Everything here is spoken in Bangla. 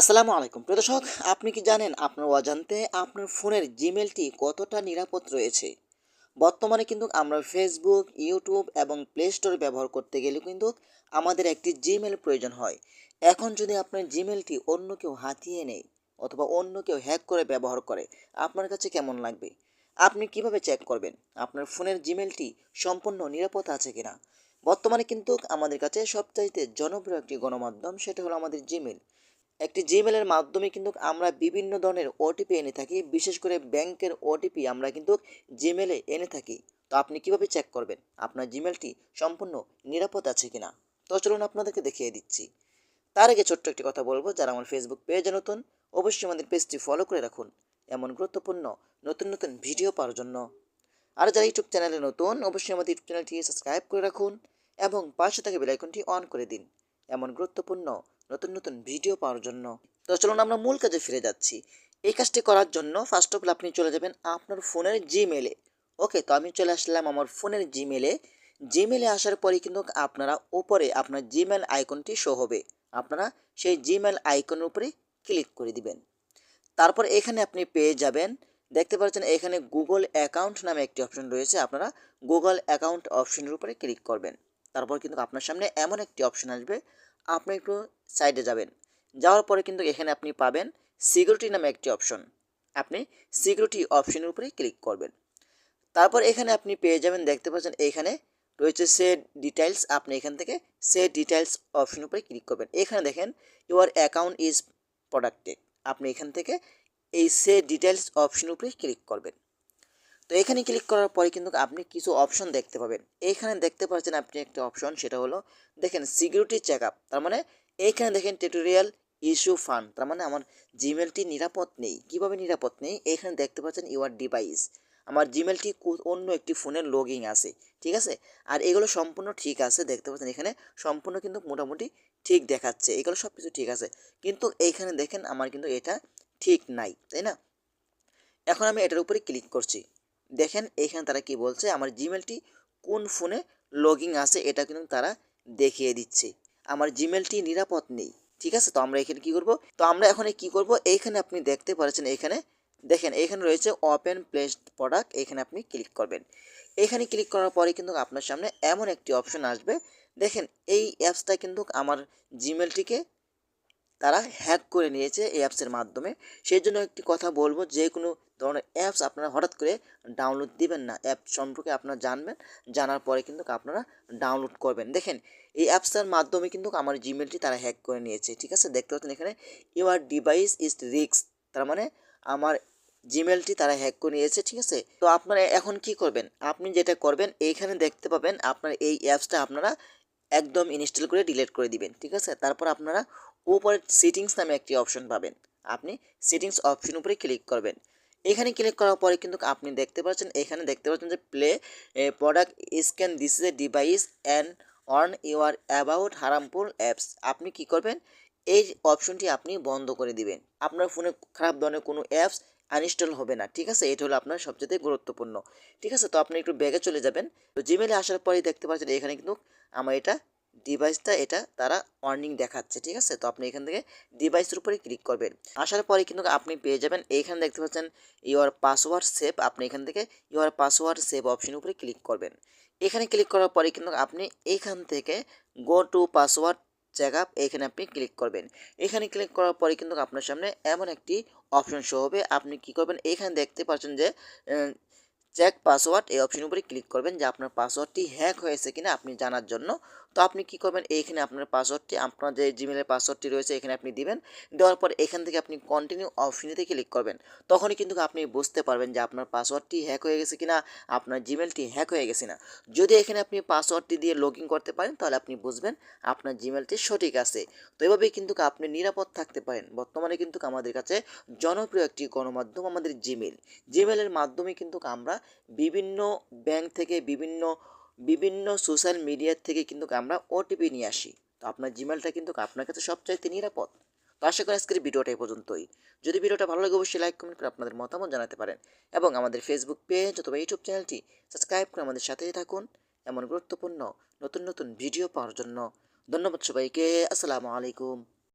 আসসালামু আলাইকুম। প্রিয় দর্শক, আপনি কি জানেন আপনার অজান্তে আপনার ফোনের জিমেলটি কতটা নিরাপদ রয়েছে? বর্তমানে কিন্তু আমরা ফেসবুক ইউটিউব এবং প্লে স্টোর ব্যবহার করতে গেলে কিন্তু আমাদের একটি জিমেল প্রয়োজন হয়। এখন যদি আপনার জিমেলটি অন্য কেউ হাতিয়ে নেয় অথবা অন্য কেউ হ্যাক করে ব্যবহার করে, আপনার কাছে কেমন লাগবে? আপনি কীভাবে চেক করবেন? আপনার ফোনের জিমেলটি সম্পূর্ণ নিরাপদ আছে কিনা? বর্তমানে কিন্তু আমাদের কাছে সবচাইতে জনপ্রিয় একটি গণমাধ্যম সেটা হলো আমাদের জিমেল একটি জিমেলের মাধ্যমে কিন্তু আমরা বিভিন্ন ধরনের ওটিপি এনে থাকি। বিশেষ করে ব্যাংকের ওটিপি আমরা কিন্তু জিমেলে এনে থাকি। তো আপনি কীভাবে চেক করবেন? আপনার জিমেলটি সম্পূর্ণ নিরাপদ আছে কিনা? তো চলুন আপনাদেরকে দেখিয়ে দিচ্ছি। তার আগে ছোট্ট একটি কথা বলব। যারা আমার ফেসবুক পেজে নতুন, অবশ্যই আমাদের পেজটি ফলো করে রাখুন। এমন গুরুত্বপূর্ণ, নতুন নতুন ভিডিও পাওয়ার জন্য। আর যারা ইউটিউব চ্যানেলে নতুন, অবশ্যই আমাদের ইউটিউব চ্যানেলটি সাবস্ক্রাইব করে রাখুন এবং পাশে থাকা বেলাইকনটি অন করে দিন। এমন গুরুত্বপূর্ণ নতুন নতুন ভিডিও পাওয়ার জন্য। তো চলুন আমরা মূল কাজে ফিরে যাচ্ছি। এই কাজটি করার জন্য ফার্স্ট অফ অল আপনি চলে যাবেন আপনার ফোনের জিমেলে ওকে তো আমি চলে আসলাম আমার ফোনের জিমেলে জিমেলে আসার পরে কিন্তু আপনারা উপরে আপনার জিমেল আইকনটি শো হবে। আপনারা সেই জিমেল আইকনের উপরে ক্লিক করে দিবেন। তারপর এখানে আপনি পেয়ে যাবেন। দেখতে পাচ্ছেন এখানে গুগল অ্যাকাউন্ট নামে একটি অপশন রয়েছে। আপনারা গুগল অ্যাকাউন্ট অপশনের উপরে ক্লিক করবেন। তারপর কিন্তু আপনার সামনে এমন একটি অপশন আসবে, আপনি একটু সাইডে যাবেন। যাওয়ার পরে কিন্তু এখানে আপনি পাবেন সিকিউরিটি নামে একটি অপশন আপনি সিকিউরিটি অপশনের উপরে ক্লিক করবেন। তারপর এখানে আপনি পেয়ে যাবেন, দেখতে পাচ্ছেন এখানে রয়েছে সে ডিটেলস আপনি এখান থেকে সে ডিটেলস অপশন উপরে ক্লিক করবেন। এখানে দেখেন ইউর অ্যাকাউন্ট ইজ প্রোডাক্টেড আপনি এখান থেকে এই সে ডিটেলস অপশন উপরে ক্লিক করবেন। তো এখানে ক্লিক করার পরে কিন্তু আপনি কিছু অপশন দেখতে পাবেন। এখানে দেখতে পাচ্ছেন আপনি একটা অপশন সেটা হলো দেখেন সিকিউরিটি চেক আপ তার মানে এইখানে দেখেন টিউটোরিয়াল ইস্যু ফান্ড তার মানে আমার জিমেলটি নিরাপদ নেই। কীভাবে নিরাপদ নেই? এখানে দেখতে পাচ্ছেন ইউর ডিভাইস আমার জিমেলটি অন্য একটি ফোনের লগিং আছে, ঠিক আছে? আর এগুলো সম্পূর্ণ ঠিক আছে, দেখতে পাচ্ছেন এখানে সম্পূর্ণ কিন্তু মোটামুটি ঠিক দেখাচ্ছে, এগুলো সব কিছু ঠিক আছে। কিন্তু এইখানে দেখেন আমার কিন্তু এটা ঠিক নাই, তাই না? এখন আমি এটার উপরে ক্লিক করছি। দেখেন এখানে তারা কি বলছে, আমার জিমেলটি কোন ফোনে লগিং আছে এটা কিন্তু তারা দেখিয়ে দিচ্ছে। আমার জিমেলটি নিরাপদ নেই, ঠিক আছে? তো আমরা এখানে কি করব? তো আমরা এখন কি করব? এইখানে আপনি দেখতে পাচ্ছেন এখানে, দেখেন এখানে রয়েছে ওপেন প্লেস প্রোডাক্ট এখানে আপনি ক্লিক করবেন। এখানে ক্লিক করার পরে কিন্তু আপনার সামনে এমন একটি অপশন আসবে। দেখেন এই অ্যাপসটা কিন্তু আমার জিমেলটিকে তারা হ্যাক করে নিয়েছে এই অ্যাপসের মাধ্যমে। সেই জন্য একটি কথা বলব, যে কোনো ধরনের অ্যাপস আপনারা হঠাৎ করে ডাউনলোড দিবেন না। অ্যাপ সম্পর্কে আপনারা জানবেন, জানার পরে কিন্তু আপনারা ডাউনলোড করবেন। দেখেন, এই অ্যাপসটার মাধ্যমে কিন্তু আমার জিমেলটি তারা হ্যাক করে নিয়েছে, ঠিক আছে? দেখতে পাচ্ছেন এখানে ইউর ডিভাইস ইজ রিক্স তার মানে আমার জিমেলটি তারা হ্যাক করে নিয়েছে, ঠিক আছে? তো আপনারা এখন কি করবেন? আপনি যেটা করবেন, এইখানে দেখতে পাবেন আপনার এই অ্যাপসটা আপনারা একদম ইনস্টল করে ডিলিট করে দিবেন, ঠিক আছে? তারপর আপনারা উপরে সেটিংস নামে একটি অপশন পাবেন। আপনি সেটিংস অপশন উপরে ক্লিক করবেন। এখানে ক্লিক করার পরে কিন্তু আপনি দেখতে পাচ্ছেন, এখানে দেখতে পাচ্ছেন যে Play product scan this a device and on your about harmful apps আপনি কি করবেন? এই অপশনটি আপনি বন্ধ করে দিবেন। আপনার ফোনে খারাপ ধরনের কোনো অ্যাপস আনইনস্টল হবে না, ঠিক আছে? এটা হলো আপনার সবচেয়ে গুরুত্বপূর্ণ। ঠিক আছে? তো আপনি একটু ব্যাগে চলে যাবেন। তো জিমেলে আসার পরেই দেখতে পাচ্ছেন এখানে কিন্তু আমার এটা ডিভাইসটা এটা তারা ওয়ার্নিং দেখাচ্ছে, ঠিক আছে? তো আপনি এখান থেকে ডিভাইসের উপরে ক্লিক করবেন। আসার পরে কিন্তু আপনি পেয়ে যাবেন, এইখানে দেখতে পাচ্ছেন ইউর পাসওয়ার্ড সেভ আপনি এখান থেকে ইউর পাসওয়ার্ড সেভ অপশন উপরে ক্লিক করবেন। এখানে ক্লিক করার পরে কিন্তু আপনি এইখান থেকে go to password check up এখানে আপনি ক্লিক করবেন। এখানে ক্লিক করার পরে কিন্তু আপনার সামনে এমন একটি অপশন শো হবে। আপনি কি করবেন, এখানে দেখতে পাচ্ছেন যে চেক পাসওয়ার্ড এই অপশন উপরে ক্লিক করবেন যে আপনার পাসওয়ার্ডটি হ্যাক হয়েছে কিনা আপনি জানার জন্য তো আপনি কি করবেন? এইখানে আপনার পাসওয়ার্ডটি আপনার যে জিমেলের পাসওয়ার্ডটি রয়েছে, এখানে আপনি দিবেন। দেওয়ার পর এখান থেকে আপনি কন্টিনিউ অপশনেতে ক্লিক করবেন। তখনই কিন্তু আপনি বুঝতে পারবেন যে আপনার পাসওয়ার্ডটি হ্যাক হয়ে গেছে কিনা, আপনার জিমেলটি হ্যাক হয়ে গেছে না। যদি এখানে আপনি পাসওয়ার্ডটি দিয়ে লগ করতে পারেন, তাহলে আপনি বুঝবেন আপনার জিমেলটি সঠিক আছে। তো এভাবেই কিন্তু আপনি নিরাপদ থাকতে পারেন। বর্তমানে কিন্তু আমাদের কাছে জনপ্রিয় একটি গণমাধ্যম আমাদের জিমেল জিমেলের মাধ্যমে কিন্তু আমরা বিভিন্ন ব্যাংক থেকে বিভিন্ন বিভিন্ন সোশ্যাল মিডিয়ার থেকে কিন্তু আমরা ওটিপি নিয়ে আসি। তো আপনার জিমেলটা কিন্তু আপনার কাছে সবচাইতে নিরাপদ। তো আশা করি আজকের ভিডিওটা এই পর্যন্তই। যদি ভিডিওটা ভালো লাগে, অবশ্যই লাইক কমেন্ট করে আপনাদের মতামত জানাতে পারেন এবং আমাদের ফেসবুক পেজ অথবা ইউটিউব চ্যানেলটি সাবস্ক্রাইব করে আমাদের সাথেই থাকুন এমন গুরুত্বপূর্ণ নতুন নতুন ভিডিও পাওয়ার জন্য। ধন্যবাদ সবাইকে। আসসালামু আলাইকুম।